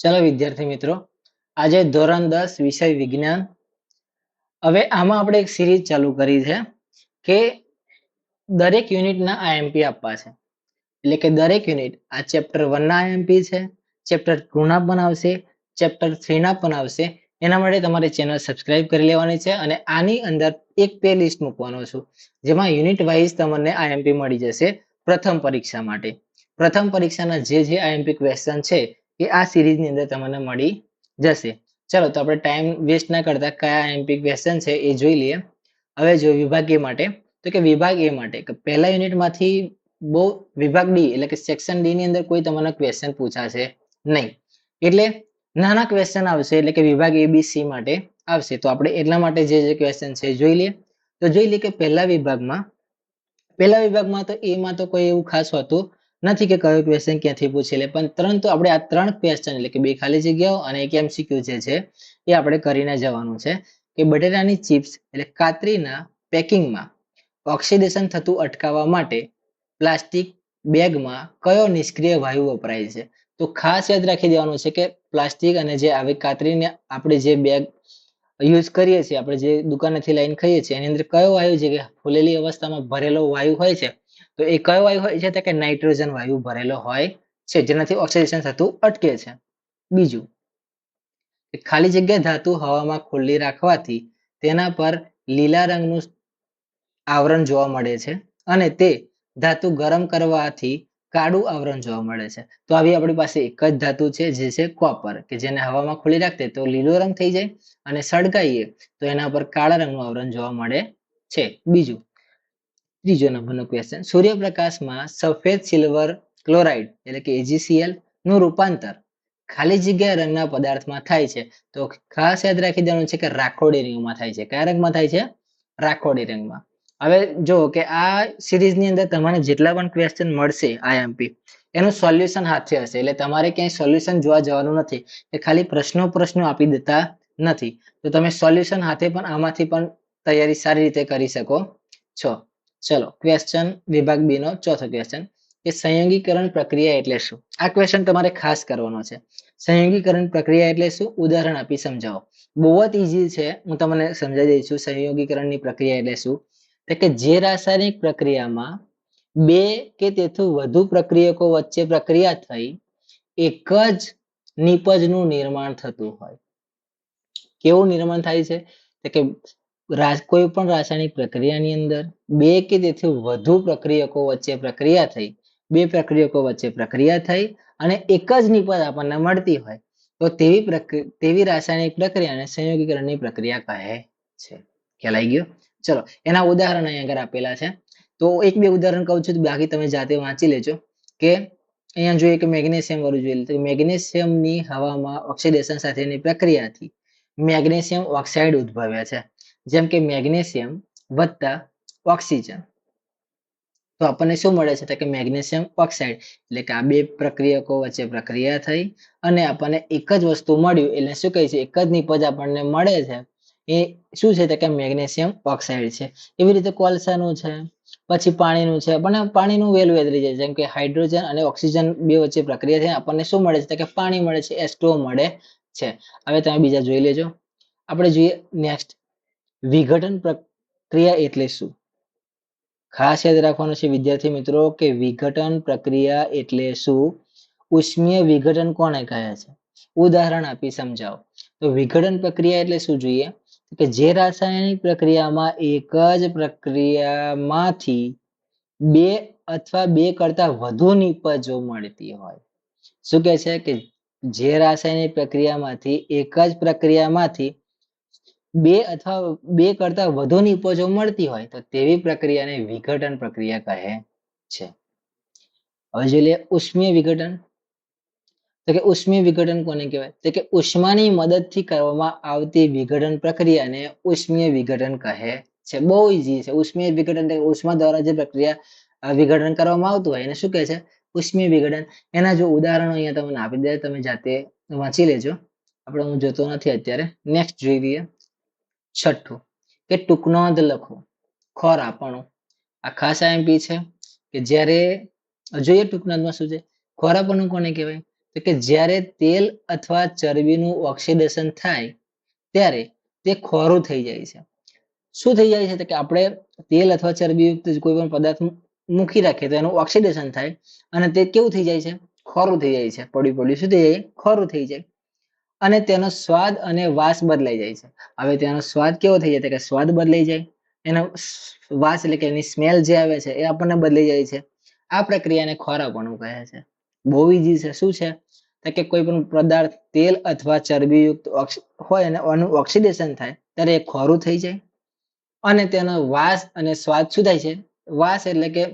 ચલો વિદ્યાર્થી મિત્રો, આજે ધોરણ દસ વિષય વિજ્ઞાન. હવે આમાં આપણે એક સિરીઝ ચાલુ કરી છે કે દરેક યુનિટના આઈએમપી આપવા છે. એટલે કે દરેક યુનિટ, આ ચેપ્ટર વનના આઈએમપી છે ચેપ્ટર ટુના પણ આવશે ચેપ્ટર થ્રીના પણ આવશે. એના માટે તમારે ચેનલ સબસ્ક્રાઇબ કરી લેવાની છે અને આની અંદર એક પે લિસ્ટ મૂકવાનો છું, જેમાં યુનિટ વાઇઝ તમને આઈએમપી મળી જશે પ્રથમ પરીક્ષા માટે. પ્રથમ પરીક્ષાના જે જે આઈએમપી ક્વેશ્ચન છે એ આ સિરીઝની અંદર તમને મળી જશે. ચલો, તો આપણે ટાઈમ વેસ્ટ ના કરતા કયા એમપી ક્વેશ્ચન છે એ જોઈ લઈએ. હવે જો વિભાગ એ માટે, તો કે વિભાગ એ માટે, કે પહેલા યુનિટમાંથી બહુ વિભાગ ડી એટલે કે સેક્શન ડી ની અંદર કોઈ તમને ક્વેશ્ચન પૂછાશે નહીં. એટલે નાના ક્વેશ્ચન આવશે, એટલે કે વિભાગ એ બી સી માટે આવશે. તો આપણે એટલા માટે જે જે ક્વેશ્ચન છે જોઈ લઈએ. તો જોઈ લઈએ કે પહેલા વિભાગમાં પહેલા વિભાગમાં તો એમાં તો કોઈ એવું ખાસ હોતું નથી કે કયો ક્વેશ્ચન ક્યાંથી પૂછી લે પણ પરંતુ આપણે આ ત્રણ ક્વેશ્ચન એટલે કે બે ખાલી જગ્યાઓ અને એક એમસીક્યુ જે છે, એ આપણે કરીને જવાનું છે. કે બટેટાની ચિપ્સ એટલે કાતરીના પેકિંગમાં ઓક્સિડેશન થતું અટકાવવા માટે પ્લાસ્ટિક બેગમાં કયો નિષ્ક્રિય વાયુ વપરાય છે? તો ખાસ યાદ રાખી દેવાનું છે કે પ્લાસ્ટિક અને જે આવી કાતરીને આપણે જે બેગ યુઝ કરીએ છીએ, આપણે જે દુકાનેથી લઈને ખાઈએ છીએ, એની અંદર કયો વાયુ છે કે ફૂલેલી અવસ્થામાં ભરેલો વાયુ હોય છે તો એ કયો વાયુ હોય? છે તો કે નાઇટ્રોજન વાયુ ભરેલો હોય છે, જેનાથી ઓક્સિડેશન થતું અટકે છે. બીજું ખાલી જગ્યા ધાતુ હવામાં ખુલ્લી રાખવાથી તેના પર લીલા રંગનું આવરણ જોવા મળે છે અને તે ધાતુ ગરમ કરવાથી કાળું આવરણ જોવા મળે છે. તો આવી આપણી પાસે એક જ ધાતુ છે, જે છે કોપર, કે જેને હવામાં ખુલ્લી રાખતે તો લીલો રંગ થઈ જાય અને સળગાઈએ તો એના પર કાળા રંગનું આવરણ જોવા મળે છે. બીજું ત્રીજો નંબરનો ક્વેશ્ચન સૂર્યપ્રકાશમાં સફેદ સિલ્વર ક્લોરાઇડ એટલે કે એજીસીએલનું રૂપાંતર ખાલી જગ્યા રંગના પદાર્થમાં થાય છે. તો ખાસ યાદ રાખી દેવાનું છે કે રાખોડી રંગમાં થાય છે. કયા રંગમાં થાય છે? રાખોડી રંગમાં. હવે જો કે આ સિરીઝની અંદર તમારે જેટલા પણ ક્વેશ્ચન મળશે આઈએમપી એનું સોલ્યુશન હાથે હશે. એટલે તમારે ક્યાંય સોલ્યુશન જોવા જવાનું નથી. એ ખાલી પ્રશ્નો પ્રશ્નો આપી દેતા નથી. તો તમે સોલ્યુશન હાથે પણ આમાંથી પણ તૈયારી સારી રીતે કરી શકો છો. ચલો ક્વેશ્ચન વિભાગ બી નો ચોથો ક્વેશ્ચન કે સંયોગીકરણ પ્રક્રિયા એટલે શું? આ ક્વેશ્ચન તમારે ખાસ કરવાનો છે. સંયોગીકરણ પ્રક્રિયા એટલે શું? ઉદાહરણ આપી સમજાવો. બહુ જ ઈઝી છે. હું તમને સમજાવી દઈ સંયોગીકરણની પ્રક્રિયા એટલે શું? તો કે જે રાસાયણિક પ્રક્રિયામાં બે કે તેથી વધુ પ્રક્રિયકો વચ્ચે પ્રક્રિયા થઈ, એક જ નિપજનું નિર્માણ થતું હોય. કેવું નિર્માણ થાય છે? કે કોઈ પણ રાસાયણિક પ્રક્રિયાની અંદર બે કે તેથી વધુ પ્રક્રિયકો વચ્ચે પ્રક્રિયા થઈ, બે પ્રક્રિયકો વચ્ચે પ્રક્રિયા થઈ અને એક જ નિપજ આપણને મળતી હોય, તો તેવી તેવી રાસાયણિક પ્રક્રિયાને સંયોગીકરણની પ્રક્રિયા કહે છે. ખ્યાલ ગયો? ચલો, એના ઉદાહરણ અહીં આગળ આપેલા છે. તો એક બે ઉદાહરણ કહું છું, બાકી તમે જાતે વાંચી લેજો કે અહીંયા જોઈએ કે મેગ્નેશિયમ વાળું જોઈએ તો મેગ્નેશિયમની હવામાં ઓક્સિડેશન સાથેની પ્રક્રિયાથી મેગ્નેશિયમ ઓક્સાઇડ ઉદ્ભવ્યા છે. જેમ કે મેગ્નેશિયમ વત્તા ઓક્સિજન. તો આપણને શું મળે છે? કે મેગ્નેશિયમ ઓક્સાઇડ. એટલે કે આ બે પ્રક્રિયકો વચ્ચે પ્રક્રિયા થઈ અને આપણને એક જ વસ્તુ મળ્યું. એટલે શું કહે છે? એક જ નિપજ આપણને મળે છે. એ શું છે? કે મેગ્નેશિયમ ઓક્સાઇડ છે. એવી રીતે કોલસાનું છે, પછી પાણીનું છે. પણ પાણીનું વેલ વેદરી જાય. જેમ કે હાઇડ્રોજન અને ઓક્સિજન બે વચ્ચે પ્રક્રિયા થઈ. આપણને શું મળે છે? કે પાણી મળે છે. એસ્ટો મળે છે. હવે તમે બીજા જોઈ લેજો. આપણે જોઈએ નેક્સ્ટ. વિઘટન પ્રક્રિયા એટલે શું? ખાસ યાદ રાખવાનું છે વિદ્યાર્થી મિત્રો કે વિઘટન પ્રક્રિયા એટલે શું? ઉષ્મીય વિઘટન કોને કહે છે? ઉદાહરણ આપી સમજાવો. તો વિઘટન પ્રક્રિયા એટલે શું જોઈએ? કે જે રાસાયણિક પ્રક્રિયામાં એક જ પ્રક્રિયામાંથી બે અથવા બે કરતા વધુ નિપજો મળતી હોય. શું કે છે? કે જે રાસાયણિક પ્રક્રિયામાંથી એક જ પ્રક્રિયામાંથી બે અથવા બે કરતા વધુ નિપજો મળતી હોય તો તેવી પ્રક્રિયાને વિઘટન પ્રક્રિયા કહે છે. હવે જોઈ લે ઉષ્મીય વિઘટન. તો કે ઉષ્મીય વિઘટન કોને કહેવાય? તો કે ઉષ્માની મદદથી કરવામાં આવતી વિઘટન પ્રક્રિયાને ઉષ્મીય વિઘટન કહે છે. બહુ ઈઝી છે. ઉષ્મીય વિઘટન ઉષ્મા દ્વારા જે પ્રક્રિયા વિઘટન કરવામાં આવતું હોય એને શું કહે છે? ઉષ્મીય વિઘટન. એના જો ઉદાહરણો અહીંયા તમને આપી દે. તમે જાતે વાંચી લેજો. આપણે હું જોતો નથી અત્યારે. નેક્સ્ટ જોઈ લઈએ છઠ્ઠું કે ટૂંકનોંધ લખો. ખોરાપણું આ ખાસ આઈએમપી છે કે જ્યારે, જોઈએ ટૂંકનોંધમાં શું છે? ખોરાપણું કોને કહેવાય? તો કે જ્યારે તેલ અથવા ચરબીનું ઓક્સિડેશન થાય, ત્યારે તે ખોરું થઈ જાય છે. શું થઈ જાય છે? કે આપણે તેલ અથવા ચરબીયુક્ત કોઈ પણ પદાર્થ મૂકી રાખીએ તો એનું ઓક્સિડેશન થાય અને તે કેવું થઈ જાય છે? ખોરું થઈ જાય છે. પડ્યું પડ્યું શું થઈ જાય? ખોરું થઈ જાય. અને તેનો સ્વાદ અને વાસ બદલાઈ જાય છે. હવે તેનો સ્વાદ કેવો થઈ જાય કે સ્વાદ બદલાઈ જાય. એનો વાસ એટલે કે એની સ્મેલ જે આવે છે એ આપણને બદલી જાય છે. આ પ્રક્રિયાને ખોરાપણું કહે છે. બહુ ઈઝી છે, શું છે? તો કે કોઈ પણ પદાર્થ તેલ અથવા ચરબીયુક્ત હોય અને એનું ઓક્સિડેશન થાય ત્યારે એ ખોરું થઈ જાય. અને તેનો વાસ અને સ્વાદ શું થાય છે? વાસ એટલે કે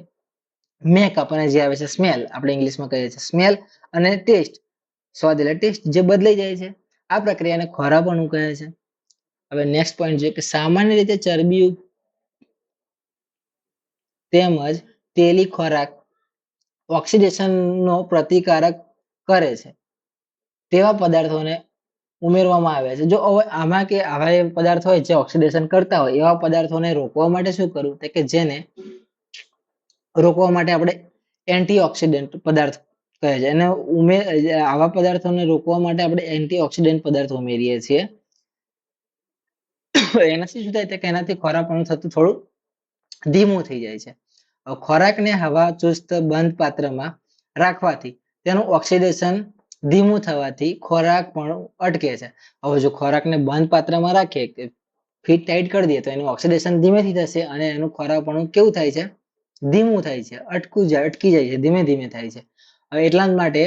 મેક આપણને જે આવે છે, સ્મેલ. આપણે ઇંગ્લિશમાં કહીએ છીએ સ્મેલ અને ટેસ્ટ. સ્વાદ એટલે ટેસ્ટ જે બદલાઈ જાય છે. આ પ્રક્રિયાને ખોરાપણું કહે છે. હવે નેક્સ્ટ પોઈન્ટ જોઈએ કે સામાન્ય રીતે ચરબીયુક્ત તેમજ તેલી ખોરાક ઓક્સિડેશનનો પ્રતિકારક કરે છે. તેવા પદાર્થોને ઉમેરવામાં આવે છે. જો આમાં કે આવા પદાર્થ હોય જે ઓક્સિડેશન કરતા હોય, એવા પદાર્થોને રોકવા માટે શું કરવું? કે જેને રોકવા માટે આપણે એન્ટીઓક્સિડન્ટ પદાર્થ કહે છે. એને ઉમેર આવા પદાર્થોને રોકવા માટે આપણે એન્ટીઓક્સિડન્ટ પદાર્થ ઉમેરીએ છીએ. એનાથી શું થાય કે એનાથી ખોરાકપણું થતું થોડું ધીમું થઈ જાય છે. ખોરાકને હવા ચુસ્ત બંધ પાત્રમાં રાખવાથી તેનું ઓક્સિડેશન ધીમું થવાથી ખોરાક પણ અટકે છે. હવે જો ખોરાકને બંધ પાત્રમાં રાખીએ ફીટ ટાઈટ કરી દઈએ તો એનું ઓક્સિડેશન ધીમેથી થશે અને એનું ખોરાકપણું કેવું થાય છે? ધીમું થાય છે. અટકું જાય, અટકી જાય છે, ધીમે ધીમે થાય છે. હવે એટલા જ માટે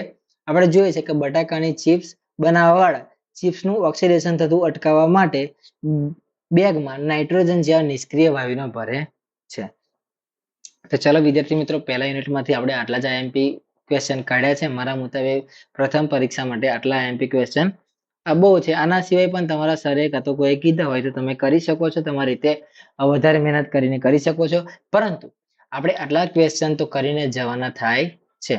આપણે જોઈએ છે કે બટાકાની ચિપ્સ બનાવવાવાળા ચિપ્સનું ઓક્સિડેશન થતું અટકાવવા માટે બેગમાં નાઇટ્રોજન જેવા નિષ્ક્રિય વાયુનો ભરે છે. તો ચલો વિદ્યાર્થી મિત્રો, પહેલા યુનિટમાંથી આપણે આટલા જ આઈએમપી ક્વેશ્ચન કાઢ્યા છે. મારા મુતાબિક પ્રથમ પરીક્ષા માટે આટલા આઈએમપી ક્વેશ્ચન આ બહુ છે. આના સિવાય પણ તમારા સરે કાં તો કોઈ કીધા હોય તો તમે કરી શકો છો. તમારી રીતે વધારે મહેનત કરીને કરી શકો છો. પરંતુ આપણે આટલા ક્વેશ્ચન તો કરીને જવાના થાય છે.